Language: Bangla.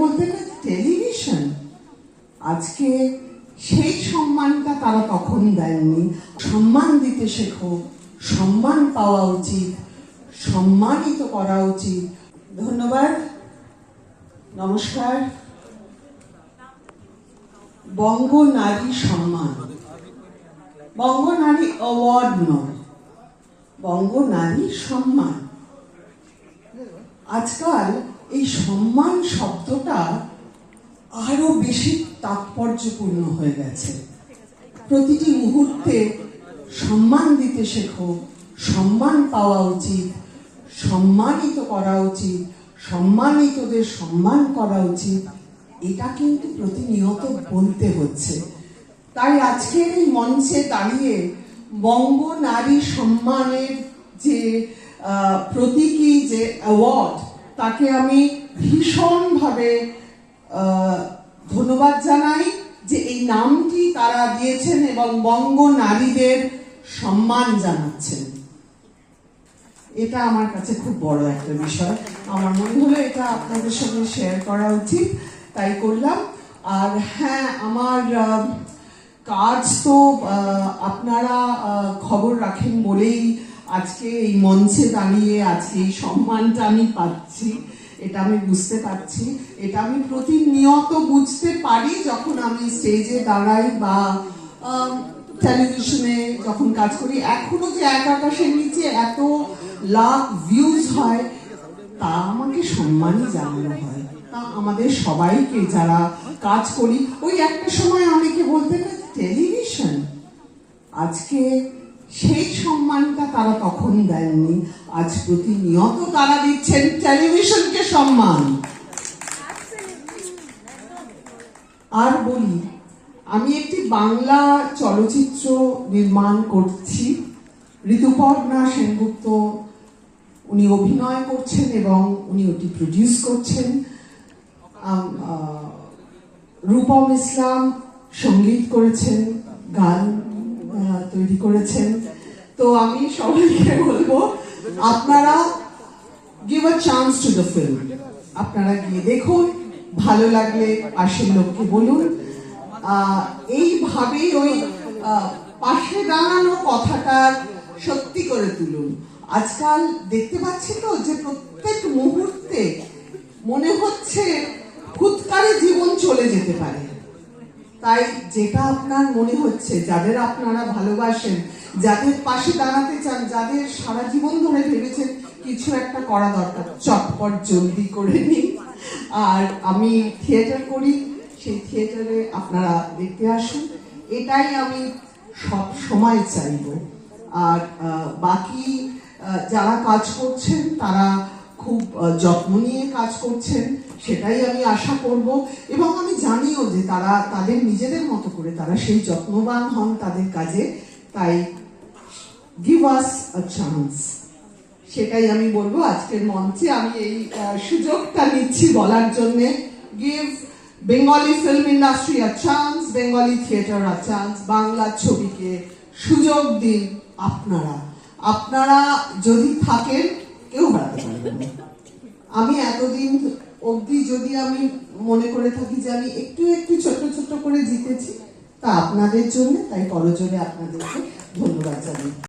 বলতেন না টেলিভিশন আজকে সেই সম্মানটা তারা তখন দেননি সম্মান দিতে শেখো, সম্মান পাওয়া উচিত, সম্মানিত করা উচিত। ধন্যবাদ। নমস্কার। বঙ্গ নারী সম্মান। বঙ্গ নারী অ্যাওয়ার্ড নয়। বঙ্গ নারী সম্মান। আজকাল এই সম্মান শব্দটা আরও বেশি তাৎপর্যপূর্ণ হয়ে গেছে। প্রতিটি মুহূর্তে সম্মান দিতে শেখো, সম্মান পাওয়া উচিত, সম্মানিত করা উচিত, সম্মানিতদের সম্মান করা উচিত, এটা কিন্তু প্রতিনিয়ত বলতে হচ্ছে। তাই আজকের এই মঞ্চে দাঁড়িয়ে বঙ্গ নারী সম্মানের যে প্রতীকী যে অ্যাওয়ার্ড তাকে আমি ভীষণভাবে ধন্যবাদ জানাই যে এই নামটি তারা দিয়েছেন এবং বঙ্গ নারীদের সম্মান জানাচ্ছেন। এটা আমার কাছে খুব বড় একটা বিষয়। আমার মনে হলো এটা আপনাদের সঙ্গে শেয়ার করা উচিত, তাই করলাম। আর হ্যাঁ আমার কাজ তো আপনারা খবর রাখেন বলেই আজকে এই মঞ্চে দাঁড়িয়ে আজকে এই সম্মানটা আমি পাচ্ছি, এটা আমি বুঝতে পারছি। এটা আমি প্রতিনিয়ত বুঝতে পারি যখন আমি স্টেজে দাঁড়াই বা টেলিভিশনে যখন কাজ করি। এখনও যে এক আকাশের নিচে এত লাখ ভিউজ হয়, তা আমাকে সম্মানই জানানো হয়। তা আমাদের সবাইকে যারা কাজ করি, ওই একটা সময় অনেকে বলতে টেলিভিশন? আজকে সেই সম্মানটা তারা তখন দেননি। আজ প্রতিনিয়ত তারা দিচ্ছেন টেলিভিশনকে সম্মান। আর বলি, আমি একটি বাংলা চলচ্চিত্র নির্মাণ করছি। ঋতুপর্ণা সেনগুপ্ত, উনি অভিনয় করছেন এবং উনি ওটি প্রডিউস করছেন। রূপম ইসলাম সংগীত করেছেন, গান তৈরি করেছেন। তো আমি সবাইকে বলব আপনারা give a chance to the film আপনারা গিয়ে দেখুন ভালো লাগলে পাশের লোককে বলুন। আহ, এইভাবেই ওই পাশে দাঁড়ানো কথাটা সত্যি করে তুলুন। আজকাল দেখতে পাচ্ছি তো যে প্রত্যেক মুহূর্তে মনে হচ্ছে খুদকারে জীবন চলে যেতে পারে। তাই যেটা আপনার মনে হচ্ছে, যাদের আপনারা ভালোবাসেন, যাদের পাশে দাঁড়াতে চান, যাদের সারা জীবন ধরে ভেবেছেন কিছু একটা করা দরকার, চটপট জলদি করে নিন। আর আমি থিয়েটার করি, সেই থিয়েটারে আপনারা দেখতে আসুন। এটাই আমি সব সময় চাইব। আর বাকি যারা কাজ করছেন, তারা খুব যত্ন নিয়ে কাজ করছেন। সেটাই আমি আশা করব। এবং আমি জানিও যে তারা তাদের নিজেদের মতো করে তারা সেই যত্নবান হন তাদের কাজে। তাই গিভ আস আ চান্স সেটাই আমি বলব আজকের মঞ্চে আমি এই সুযোগটা নিচ্ছি বলার জন্য। Give Bengali film industry a chance Bengali theatre a chance Bangla ছবিকে সুযোগ দিন আপনারা। আপনারা যদি থাকেন, কেউ হারাতে পারবেন আমি এতদিন অবধি যদি আমি মনে করে থাকি যে আমি একটু একটু ছোট ছোট করে জিতেছি, তা আপনাদের জন্য, তাই করজোরে আপনাদেরকে ধন্যবাদ জানাই।